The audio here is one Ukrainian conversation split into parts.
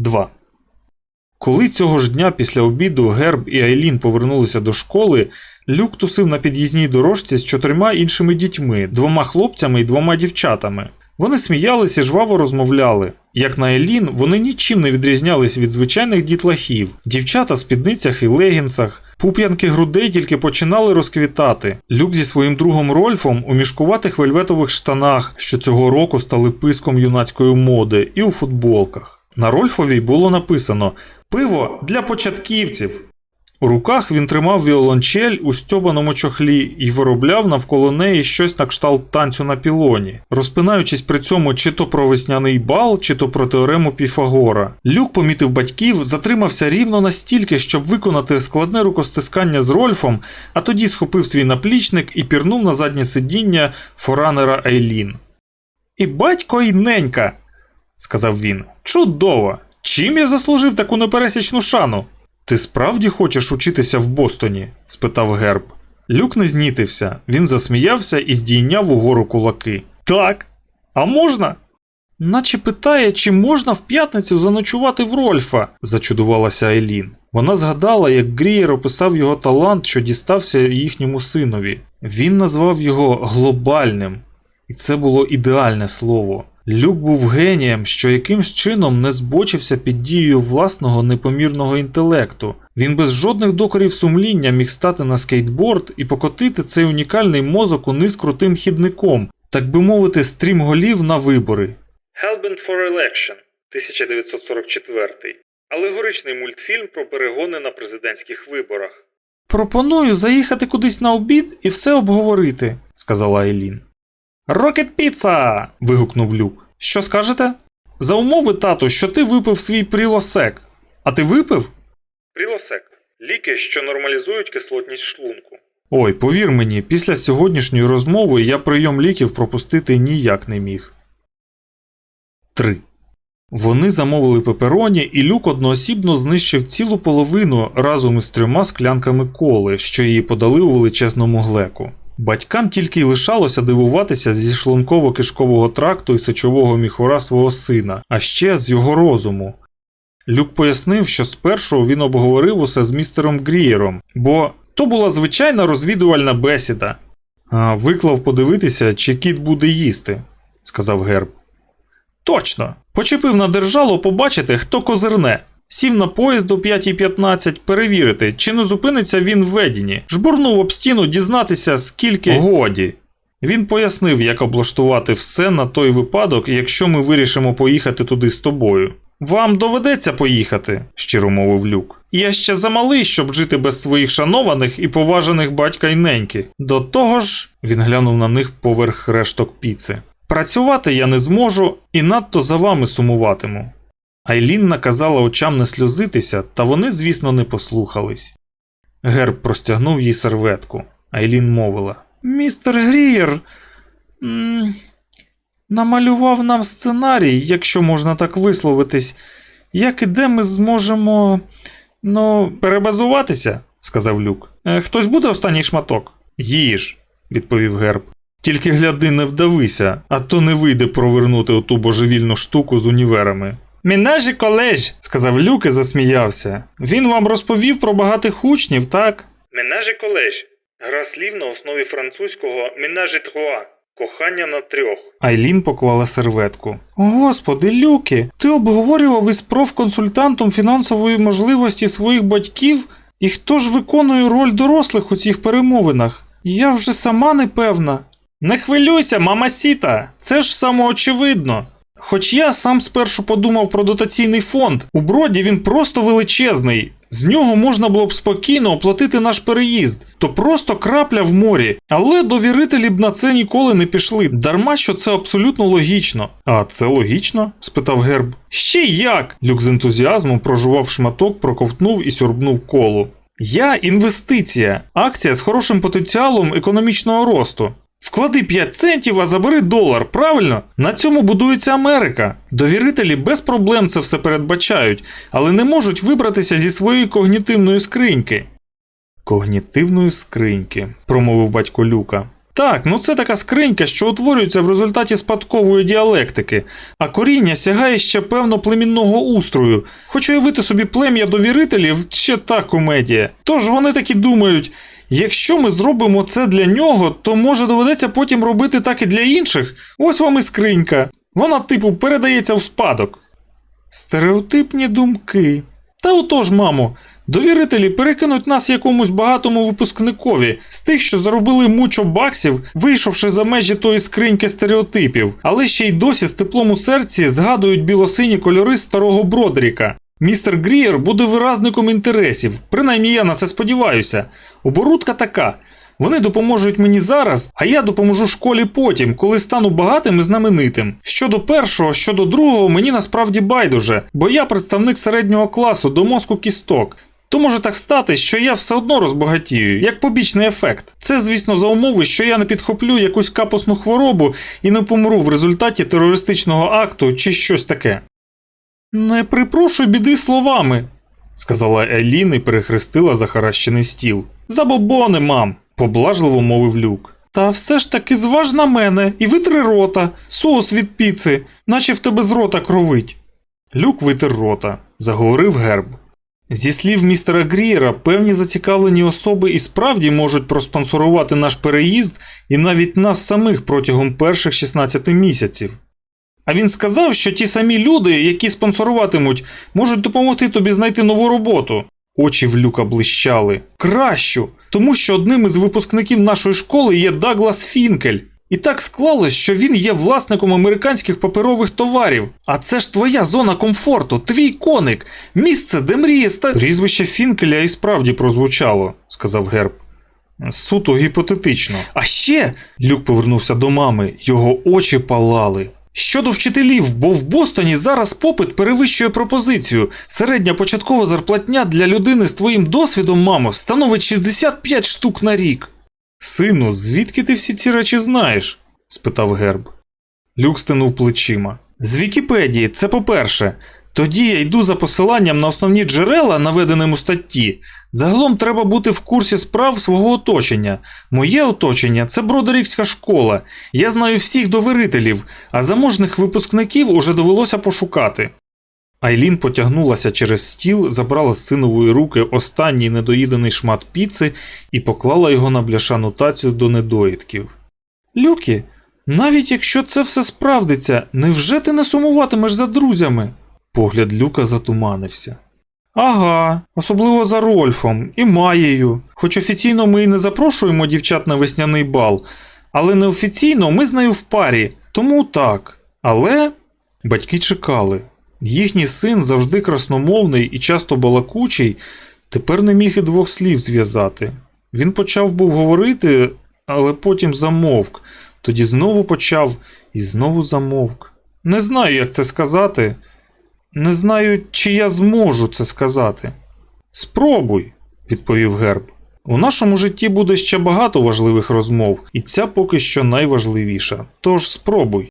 2. Коли цього ж дня після обіду Герб і Айлін повернулися до школи, Люк тусив на під'їзній дорожці з чотирма іншими дітьми, двома хлопцями і двома дівчатами. Вони сміялися і жваво розмовляли. Як на Елін, вони нічим не відрізнялись від звичайних дітлахів. Дівчата в спідницях і легінсах, пуп'янки грудей тільки починали розквітати. Люк зі своїм другом Рольфом у мішкуватих вельветових штанах, що цього року стали писком юнацької моди, і у футболках. На Рольфовій було написано Пиво для початківців. У руках він тримав віолончель у стьобаному чохлі і виробляв навколо неї щось на кшталт танцю на пілоні, розпинаючись при цьому чи то про весняний бал, чи то про теорему Піфагора. Люк помітив батьків, затримався рівно настільки, щоб виконати складне рукостискання з Рольфом, а тоді схопив свій наплічник і пірнув на заднє сидіння форанера Айлін. І батько і ненька, сказав він. Чудово! Чим я заслужив таку непересічну шану? Ти справді хочеш учитися в Бостоні? спитав Герб. Люк не знітився, він засміявся і здійняв угору кулаки. Так. А можна? Наче питає, чи можна в п'ятницю заночувати в Рольфа, зачудувалася Айлін. Вона згадала, як Грієр описав його талант, що дістався їхньому синові. Він назвав його глобальним, і це було ідеальне слово. Люк був генієм, що якимсь чином не збочився під дією власного непомірного інтелекту. Він без жодних докорів сумління міг стати на скейтборд і покотити цей унікальний мозок униз крутим хідником, так би мовити, стрім голів на вибори. Hellbent for Election 1944. Алегоричний мультфільм про перегони на президентських виборах. Пропоную заїхати кудись на обід і все обговорити, сказала Айлін. Рокет піца. вигукнув Люк. Що скажете? За умови, тату, що ти випив свій прілосек. А ти випив? Прілосек. Ліки, що нормалізують кислотність шлунку. Ой, повір мені, після сьогоднішньої розмови я прийом ліків пропустити ніяк не міг. 3. Вони замовили пепероні, і люк одноосібно знищив цілу половину разом із трьома склянками коли, що її подали у величезному глеку. Батькам тільки й лишалося дивуватися зі шлунково-кишкового тракту і сечового міхура свого сина, а ще з його розуму. Люк пояснив, що спершу він обговорив усе з містером Грієром, бо то була звичайна розвідувальна бесіда. А, виклав подивитися, чи кіт буде їсти, сказав Герб. Точно. Почепив на держалу побачити, хто козирне. Сів на поїзд о 5.15 перевірити, чи не зупиниться він в ведіні. Жбурнув об стіну дізнатися, скільки годі. Він пояснив, як облаштувати все на той випадок, якщо ми вирішимо поїхати туди з тобою. Вам доведеться поїхати, щиро мовив Люк. Я ще замалий, щоб жити без своїх шанованих і поважаних батька й неньки. До того ж, він глянув на них поверх решток піци. Працювати я не зможу і надто за вами сумуватиму. Айлін наказала очам не сльозитися, та вони, звісно, не послухались. Герб простягнув їй серветку. Айлін мовила: Містер Грієр м намалював нам сценарій, якщо можна так висловитись, як і де ми зможемо ну, перебазуватися, сказав Люк. «Е, Хтось буде останній шматок? Їж, відповів Герб. Тільки гляди, не вдавися, а то не вийде провернути оту божевільну штуку з універами. Мінажі колеж, сказав Люк і засміявся. Він вам розповів про багатих учнів, так? Мінажі колеж. Гра слів на основі французького мінажі труа. Кохання на трьох. Айлін поклала серветку. Господи, Люки, ти обговорював із профконсультантом фінансової можливості своїх батьків, і хто ж виконує роль дорослих у цих перемовинах? Я вже сама не певна. Не хвилюйся, мама Сіта, це ж самоочевидно. Хоч я сам спершу подумав про дотаційний фонд, у броді він просто величезний. З нього можна було б спокійно оплатити наш переїзд, то просто крапля в морі. Але довірителі б на це ніколи не пішли. Дарма що це абсолютно логічно. А це логічно? спитав Герб. Ще як? Люк з ентузіазмом прожував шматок, проковтнув і сьорбнув колу. Я інвестиція, акція з хорошим потенціалом економічного росту. Вклади 5 центів, а забери долар, правильно? На цьому будується Америка. Довірителі без проблем це все передбачають, але не можуть вибратися зі своєї когнітивної скриньки. Когнітивної скриньки, промовив батько Люка. Так, ну це така скринька, що утворюється в результаті спадкової діалектики, а коріння сягає ще певно племінного устрою. Хоч уявити собі плем'я довірителів ще та комедія. Тож вони такі думають. Якщо ми зробимо це для нього, то може доведеться потім робити так і для інших. Ось вам і скринька. Вона, типу, передається в спадок. Стереотипні думки. Та отож, мамо, довірителі перекинуть нас якомусь багатому випускникові з тих, що заробили мучо баксів, вийшовши за межі тої скриньки стереотипів, але ще й досі з теплом у серці згадують білосині кольори старого Бродеріка. Містер Грієр буде виразником інтересів, принаймні я на це сподіваюся. Оборудка така. Вони допоможуть мені зараз, а я допоможу школі потім, коли стану багатим і знаменитим. Щодо першого, щодо другого, мені насправді байдуже, бо я представник середнього класу до мозку кісток. То може так стати, що я все одно розбагатію, як побічний ефект. Це, звісно, за умови, що я не підхоплю якусь капусну хворобу і не помру в результаті терористичного акту чи щось таке. Не припрошуй біди словами, сказала Елін і перехрестила захаращений стіл. Забобони, мам, поблажливо мовив люк. Та все ж таки зваж на мене і витри рота, соус від піци, наче в тебе з рота кровить. Люк витер рота, заговорив герб. Зі слів містера Грієра, певні зацікавлені особи і справді можуть проспонсорувати наш переїзд і навіть нас самих протягом перших 16 місяців. А він сказав, що ті самі люди, які спонсоруватимуть, можуть допомогти тобі знайти нову роботу. Очі в люка блищали. Кращу, тому що одним із випускників нашої школи є Даглас Фінкель. І так склалось, що він є власником американських паперових товарів. А це ж твоя зона комфорту, твій коник, місце, де мріє ста. Прізвище Фінкеля і справді прозвучало, сказав Герб. Суто гіпотетично. А ще. Люк повернувся до мами, його очі палали. Щодо вчителів, бо в Бостоні зараз попит перевищує пропозицію. Середня початкова зарплатня для людини з твоїм досвідом, мамо, становить 65 штук на рік. Сину, звідки ти всі ці речі знаєш? спитав Герб. Люк стинув плечима. З Вікіпедії, це по-перше. Тоді я йду за посиланням на основні джерела, наведеним у статті. Загалом треба бути в курсі справ свого оточення. Моє оточення це Бродерікська школа. Я знаю всіх довірителів, а заможних випускників уже довелося пошукати. Айлін потягнулася через стіл, забрала з синової руки останній недоїдений шмат піци і поклала його на бляшану тацю до недоїдків. Люкі, навіть якщо це все справдиться, невже ти не сумуватимеш за друзями? Погляд Люка затуманився. Ага, особливо за Рольфом і Маєю. Хоч офіційно ми і не запрошуємо дівчат на весняний бал, але неофіційно ми з нею в парі, тому так. Але батьки чекали. Їхній син завжди красномовний і часто балакучий, тепер не міг і двох слів зв'язати. Він почав був говорити, але потім замовк, тоді знову почав і знову замовк. Не знаю, як це сказати. Не знаю, чи я зможу це сказати. Спробуй, відповів Герб. У нашому житті буде ще багато важливих розмов, і ця поки що найважливіша. Тож спробуй.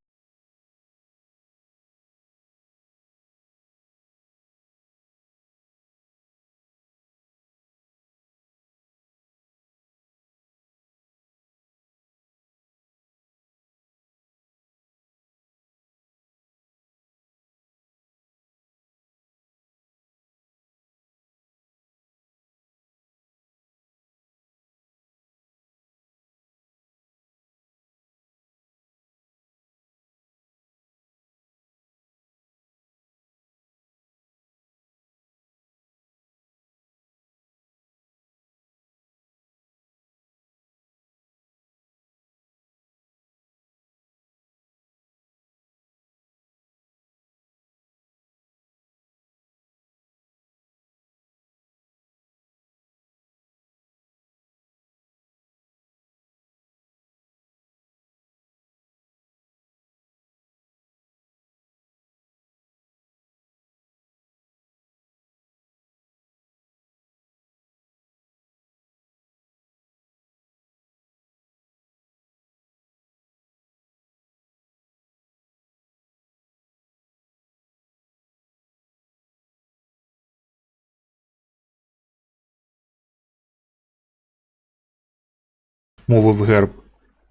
Мовив Герб.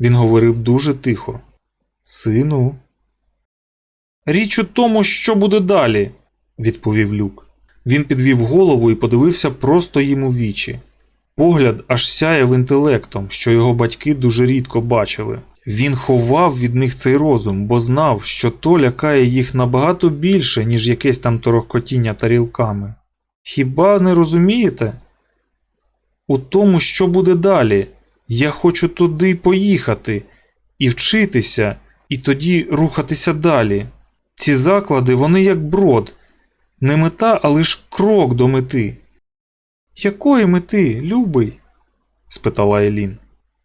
Він говорив дуже тихо. Сину. Річ у тому, що буде далі, відповів Люк. Він підвів голову і подивився просто їм у вічі. Погляд аж сяяв інтелектом, що його батьки дуже рідко бачили. Він ховав від них цей розум, бо знав, що то лякає їх набагато більше, ніж якесь там торохкотіння тарілками. Хіба не розумієте? У тому, що буде далі. Я хочу туди поїхати і вчитися, і тоді рухатися далі. Ці заклади, вони як брод. Не мета, а лиш крок до мети. Якої мети, любий? спитала Елін.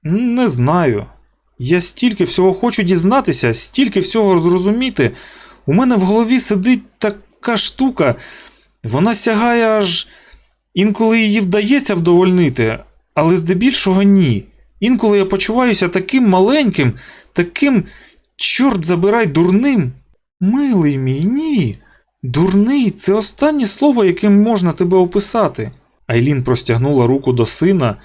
Не знаю. Я стільки всього хочу дізнатися, стільки всього зрозуміти. У мене в голові сидить така штука, вона сягає аж. Інколи її вдається вдовольнити, але здебільшого ні. Інколи я почуваюся таким маленьким, таким, чорт забирай, дурним. Милий мій, ні. Дурний це останнє слово, яким можна тебе описати. Айлін простягнула руку до сина,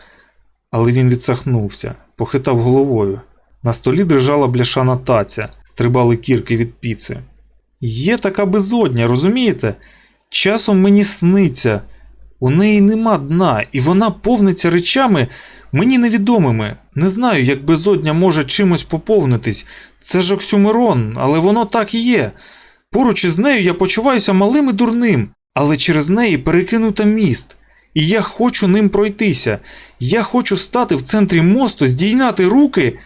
але він відсахнувся, похитав головою. На столі дрижала бляшана таця, стрибали кірки від піци. Є така безодня, розумієте? Часом мені сниться. У неї нема дна, і вона повниться речами, мені невідомими. Не знаю, як безодня може чимось поповнитись. Це ж оксюмерон, але воно так і є. Поруч із нею я почуваюся малим і дурним, але через неї перекинута міст. І я хочу ним пройтися. Я хочу стати в центрі мосту, здійняти руки.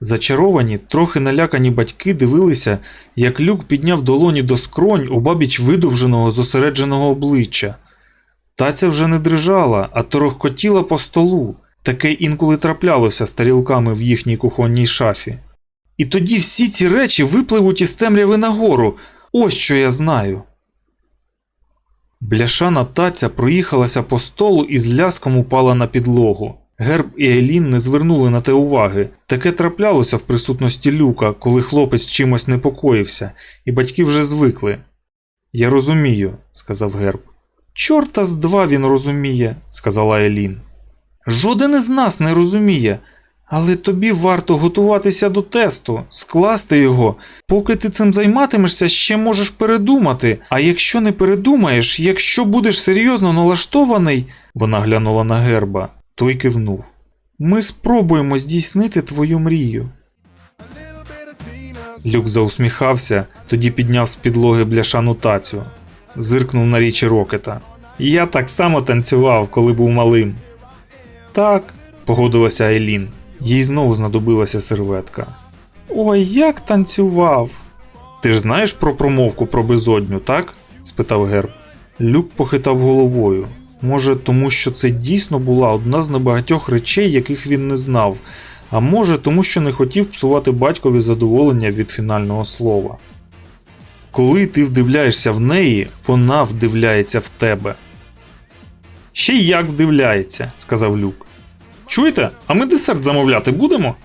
Зачаровані, трохи налякані батьки дивилися, як люк підняв долоні до скронь у бабіч видовженого зосередженого обличчя. Таця вже не дрижала, а торохкотіла по столу. Таке інколи траплялося з тарілками в їхній кухонній шафі. І тоді всі ці речі випливуть із темряви нагору. Ось що я знаю. Бляшана таця проїхалася по столу і з ляском упала на підлогу. Герб і Елін не звернули на те уваги. Таке траплялося в присутності люка, коли хлопець чимось непокоївся, і батьки вже звикли. Я розумію, сказав Герб. Чорта з два він розуміє, сказала Елін. Жоден із нас не розуміє, але тобі варто готуватися до тесту, скласти його. Поки ти цим займатимешся, ще можеш передумати. А якщо не передумаєш, якщо будеш серйозно налаштований, вона глянула на герба, той кивнув. Ми спробуємо здійснити твою мрію. Люк заусміхався, тоді підняв з підлоги бляшану тацю, зиркнув на річі Рокета. Я так само танцював, коли був малим. Так, погодилася Айлін. Їй знову знадобилася серветка. Ой, як танцював. Ти ж знаєш про промовку про безодню, так? спитав Герб. Люк похитав головою. Може, тому що це дійсно була одна з небагатьох речей, яких він не знав, а може, тому що не хотів псувати батькові задоволення від фінального слова. Коли ти вдивляєшся в неї, вона вдивляється в тебе. Ще й як вдивляється, сказав Люк. Чуєте, а ми десерт замовляти будемо?